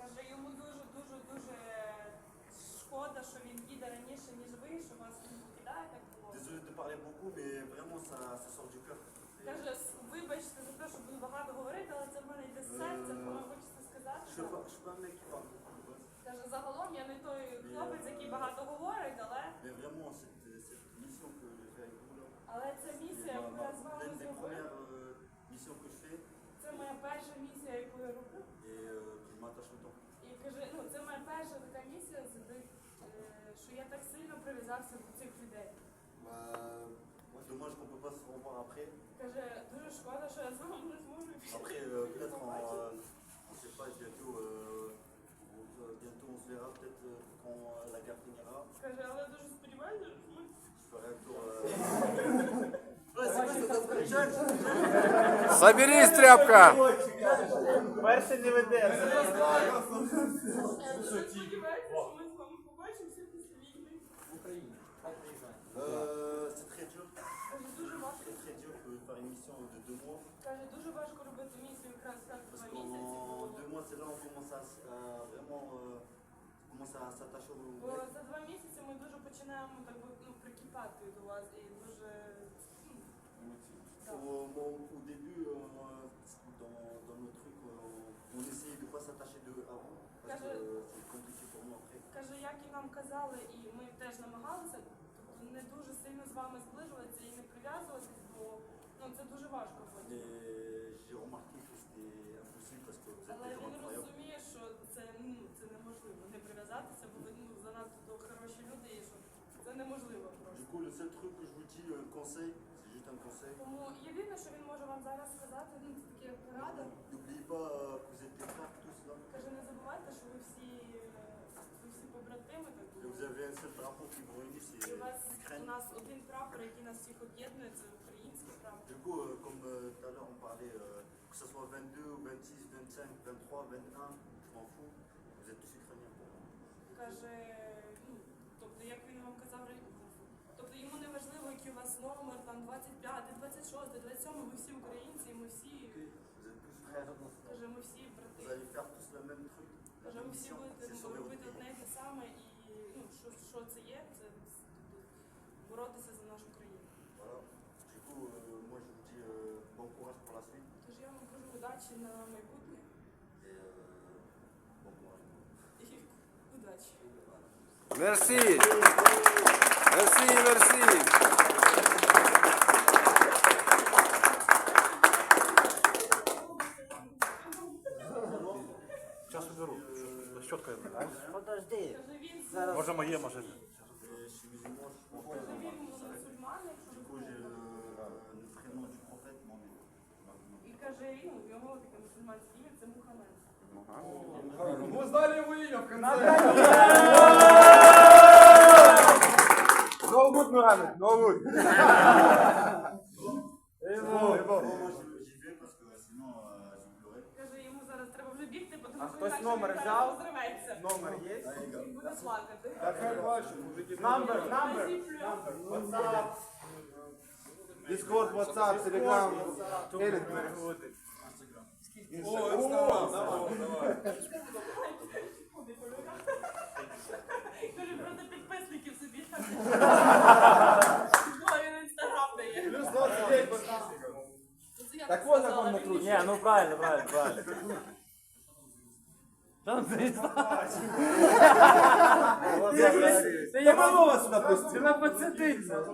Каже, йому дуже дуже дуже шкода, що він їде раніше, ніж ви, що вас не покидає так було. Каже, вибачте за те, що буду багато говорити, але це в мене йде з серця, Е, хочеться сказати. Каже, загалом я не той хлопець, який багато говорить, але, vous là, але ця місія, яку я з вами l'une des зробив, premières euh, missions que je fais це моя перша місія, яку я роблю. et euh, que je m'attache autant. І каже, ну це моя перша така місія, завжди, е, що я так сильно прив'язався до цих людей. Bah, dommage qu'on peut pas se revoir après. Каже, дуже шкода, що я з вами не зможу Après, euh, peut-être en, euh, on sait pas, bientôt, euh, euh, bientôt on se verra, peut-être euh, quand euh, la guerre finira. Каже, але дуже сподіваюся, що ми Je ferai un tour. Euh... Ouais, c'est quoi cette autre Jacques Соберись, тряпка! Перший не веде. дуже сподіваюся, що ми з вами побачимося після війни. Euh, c'est très dur, Каже, дуже важко. très très dur de deux mois. Каже, дуже важко робити місію якраз так Parce два місяці. qu'en deux mois, c'est là on commence à, s- à vraiment euh, commence à s'attacher au Бо за два місяці ми дуже починаємо так би, ну, прикипати до вас і дуже ну, так. Au, au- au début, euh, dans, dans nos trucs, euh, on essayait de ne pas s'attacher de avant, parce que euh, c'est compliqué pour nous après. Каже, як і нам казали, і ми теж намагалися, тобто не дуже сильно з вами зближуватися і не прив'язуватись, бо ну, це дуже важко потім. Mais j'ai remarqué que c'était impossible parce que vous êtes Але des gens він розуміє, що це, ну, це неможливо не прив'язатися, бо ви ну, занадто хороші люди і що це неможливо просто. Du coup, le seul truc que je vous dis, conseil, c'est juste un conseil. Тому єдине, що він може вам зараз сказати, ну це таке порада. N'oubliez pas euh, que vous êtes des frères tous là. Каже, не забувайте, що ви всі, е, ви всі побратими так Et vous avez un seul drapeau qui vous réunit, c'est І у вас у l'Ukraine. нас один прапор, який нас всіх об'єднує, це прапор. Du coup, euh, comme euh, tout à parlait, euh, que ce soit 22 26, 25, 23, 21, je m'en fous, vous êtes tous ukrainiens pour moi. Каже, ну, тобто, як він вам казав, тобто йому не важливо, який у вас номер, там 25, 26, 27, ми всі українці, ми всі, Vous êtes tous frères, каже, ми всі vous брати. allez faire tous le même truc. La Каже, même ми всі mission, sauver votre робити pays. одне і те саме, і ну, що, що це є, це тобто, боротися за нашу країну. Voilà. Du coup, euh, moi je vous dis euh, bon courage pour la suite. Тож я вам кажу удачі на майбутнє Et euh, bon courage. і удачі. Мерсі! Мерсі, мерсі! Час уберу. Щоткою. Подожди. Може моє, може. Et je suis каже, prophète. він мусульманин, Du coup, j'ai le, le prénom du prophète, mon nom. і каже, ну, його таке мусульманське ім'я це Мухаммед. Мы знали его имя в конце. Новгуд, Мухаммед, pleurais. Каже, йому зараз треба вже бігти, бо тому що хтось інакше номер він взяв? зараз розривається. Номер є? Він буде плакати. Номер, номер. WhatsApp. Discord, WhatsApp, Telegram. Телек переговорити. О, Инстаграм, давай, давай. Каже, проти підписників собі. Ой, він інстаграм дає. Плюс 29 подписчиков. Оце Так він Матру. мені Не, ну правильно, правильно, правильно. Ти як сюди пустив? Вона поцятиться.